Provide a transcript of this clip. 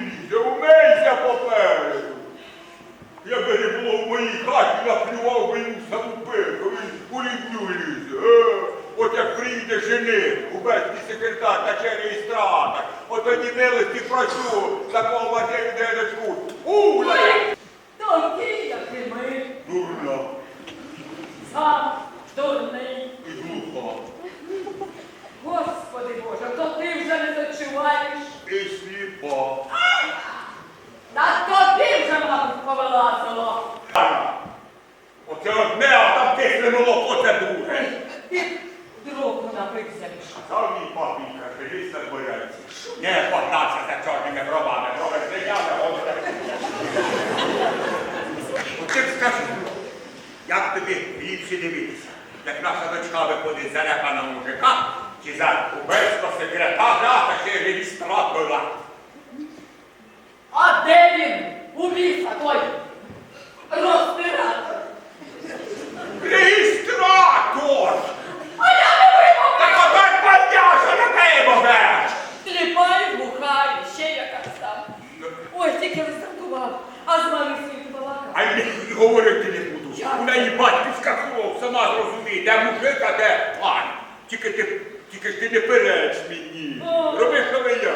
лізе, умейся попереду. Якби не було в моїй хаті, наплював би йому саму то він у лізе. Е, от як прийде жени, убезний секретар та через страта, от тоді милості працю, за кого матері де не тут. Уля! Тоді, як і ми. Дурна. Сам дурний. І глуха. Господи Боже, то ти вже не зачуваєш. Папінька, що ліс на дворянці. Не погнався за чорними бровами, брови злиняли, от От ти б скажи, як тобі ліпше дивитися, як наша дочка виходить за мужика, чи за кубецького секретаря, та ще реєстратора. А де він? У ліса той розтиратор. Тільки роздратував, а з Марисою балакав. А я й говорити не буду. Як? У неї батьківська кров, сама зрозуміє, де мужик, а де пан. Тільки ти, тільки ж ти не переч мені. Роби, що ви я.